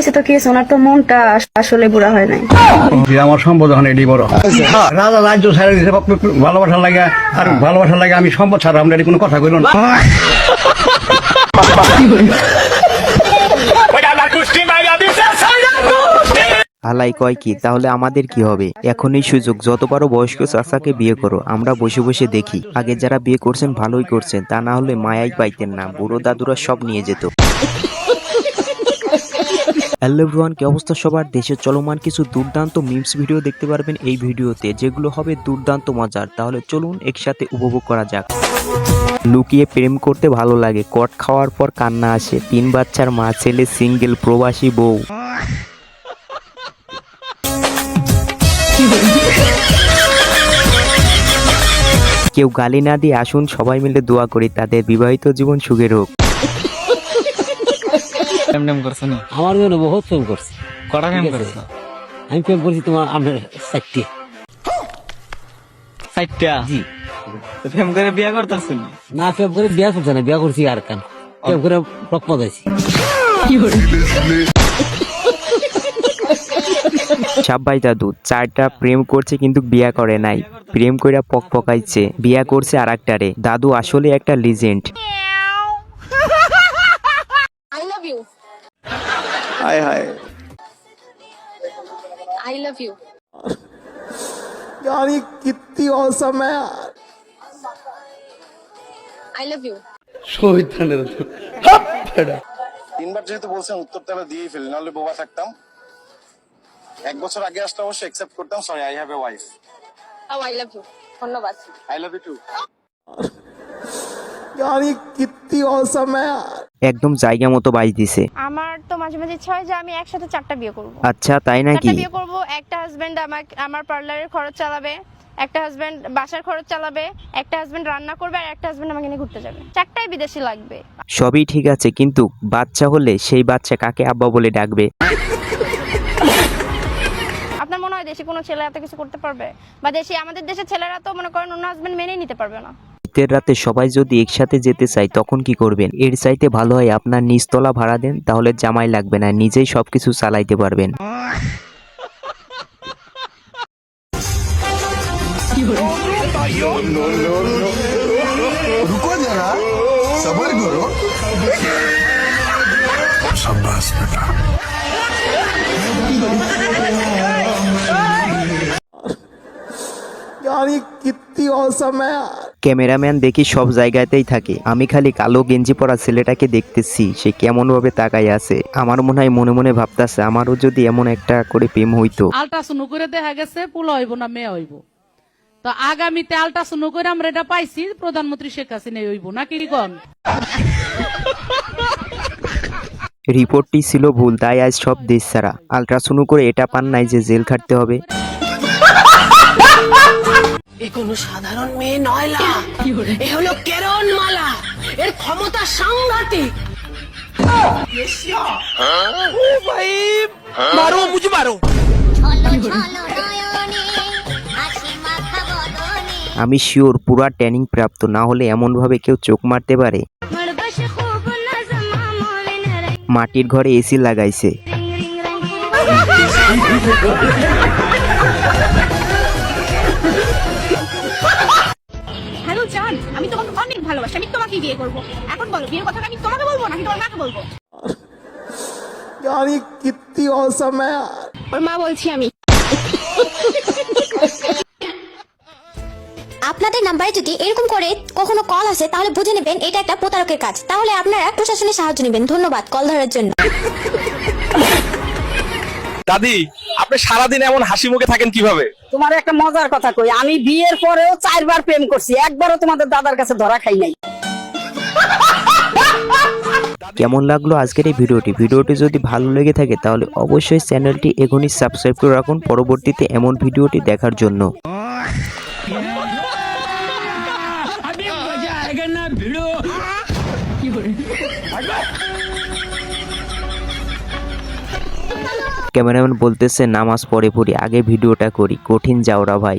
হয়েছে তো কি ওনার তো মনটা আসলে বুড়া হয় নাই। আমার সম্পদ এখন এটি বড়। হ্যাঁ, রাজা রাজ্য ছেড়ে দিতে ভালোবাসার লাগে আর ভালোবাসার লাগে আমি সম্পদ ছাড়া আমরা কোনো কথা কইল না। আলাই কয় কি তাহলে আমাদের কি হবে? এখনই সুযোগ যত পারো বয়স্ক চাচাকে বিয়ে করো আমরা বসে বসে দেখি। আগে যারা বিয়ে করছেন ভালোই করছেন তা না হলে মায়াই পাইতেন না বুড়ো দাদুরা সব নিয়ে যেত। হ্যালো কি অবস্থা সবার? দেশের চলমান কিছু দুর্দান্ত মিমস ভিডিও দেখতে পারবেন এই ভিডিওতে, যেগুলো হবে দুর্দান্ত মজার। তাহলে চলুন একসাথে উপভোগ করা যাক। লুকিয়ে প্রেম করতে ভালো লাগে, কট খাওয়ার পর কান্না আসে, তিন বাচ্চার মা, ছেলে সিঙ্গেল প্রবাসী বউ। কেউ গালি না দিয়ে আসুন, সবাই মিলে দোয়া করি, তাদের বিবাহিত জীবন সুখের হোক। প্রেম টেম করছ নি? আমার জন্য বহুত প্রেম করছে। কটা প্রেম করছ? আমি প্রেম করছি তোমার আপনার চারটি। চারটা? তো প্রেম করে বিয়ে করতেছো না? প্রেম করে বিয়া করছে না বিয়া করছি আর কান? প্রেম করে সাব্বাই দাদু চারটা প্রেম করছে কিন্তু বিয়া করে নাই। প্রেম কইরা পক পকাইছে বিয়া করছে আর একটারে দাদু আসলে একটা লিজেন্ড হায় হায় I love you. यार ये कितनी औसम है I love you. তিনবার যেহেতু বলছেন উত্তর তাহলে দিয়েই ফেলি নাহলে বোবা থাকতাম এক বছর আগে আসলে অবশ্যই অ্যাকসেপ্ট করতাম sorry I have a wife Oh, I love you. ধন্যবাদ আই লাভ ইউ টু यार ये कितनी औसम है একদম জায়গা মতো বাজ দিছে। আমার তো মাঝে মাঝে ইচ্ছা হয় যে আমি একসাথে চারটা বিয়ে করব। আচ্ছা তাই নাকি? চারটা বিয়ে করব একটা হাজবেন্ড আমাকে আমার পার্লারের খরচ চালাবে একটা হাজবেন্ড বাসার খরচ চালাবে একটা হাজবেন্ড রান্না করবে আর একটা হাজবেন্ড আমাকে নিয়ে ঘুরতে যাবে। চারটাই বিদেশি লাগবে। সবই ঠিক আছে কিন্তু বাচ্চা হলে সেই বাচ্চা কাকে আব্বা বলে ডাকবে? আপনার মনে হয় দেশে কোনো ছেলে এত কিছু করতে পারবে? বা দেশে আমাদের দেশের ছেলেরা তো মনে করেন অন্য হাজবেন্ড মেনেই নিতে পারবে না। শীতের রাতে সবাই যদি একসাথে যেতে চায় তখন কি করবেন এর চাইতে ভালো হয় আপনার নিচতলা ভাড়া দেন তাহলে জামাই লাগবে না নিজেই সবকিছু চালাইতে পারবেন रुको जरा सबर करो शाबाश बेटा यार ये कितनी औसम है ক্যামেরাম্যান দেখি সব জায়গাতেই থাকে। আমি খালি কালো গেঞ্জি পরা ছেলেটাকে দেখতেছি সে কেমন ভাবে তাকাই আছে। আমার মনে হয় মনে মনে ভাবতাছে আমারও যদি এমন একটা করে প্রেম হইতো। আলট্রাসাউন্ড করে দেখা গেছে পোলা হইব না মেয়ে হইব। তো আগামীতে আলট্রাসাউন্ড করে আমরা এটা পাইছি প্রধানমন্ত্রী শেখ হাসিনা হইব না কি কন? রিপোর্টটি ছিল ভুল তাই আজ সব দেশ ছাড়া। আলট্রাসাউন্ড করে এটা পান নাই যে জেল খাটতে হবে। এ কোনো সাধারণ মেয়ে নয়লা এ হলো কেরণ মালা এর ক্ষমতা সাংঘাতিক আমি শিওর পুরা ট্রেনিং প্রাপ্ত না হলে এমন ভাবে কেউ চোখ মারতে পারে মাটির ঘরে এসি লাগাইছে ভালোবাসি আমি তোমাকে বিয়ে করব এখন বলো বিয়ের কথা আমি তোমাকে বলবো নাকি তোমার মাকে বলবো यार ये कितनी औसम है ওর মা বলছি আমি আপনাদের নাম্বারে যদি এরকম করে কখনো কল আসে তাহলে বুঝে নেবেন এটা একটা প্রতারকের কাজ তাহলে আপনারা প্রশাসনের সাহায্য নেবেন ধন্যবাদ কল ধরার জন্য দাদি আপনি সারাদিন এমন হাসি মুখে থাকেন কীভাবে? তোমার একটা মজার কথা কই আমি বিয়ের পরেও চারবার প্রেম করছি একবারও তোমাদের দাদার কাছে ধরা খাই নাই। কেমন লাগল আজকের এই ভিডিওটি? ভিডিওটি যদি ভালো লেগে থাকে তাহলে অবশ্যই চ্যানেলটি এখনই সাবস্ক্রাইব করে রাখুন পরবর্তীতে এমন ভিডিওটি দেখার জন্য। ক্যামেরাম্যান বলতেছে নামাজ পড়ে পড়ি আগে ভিডিওটা করি কঠিন যাওরা ভাই।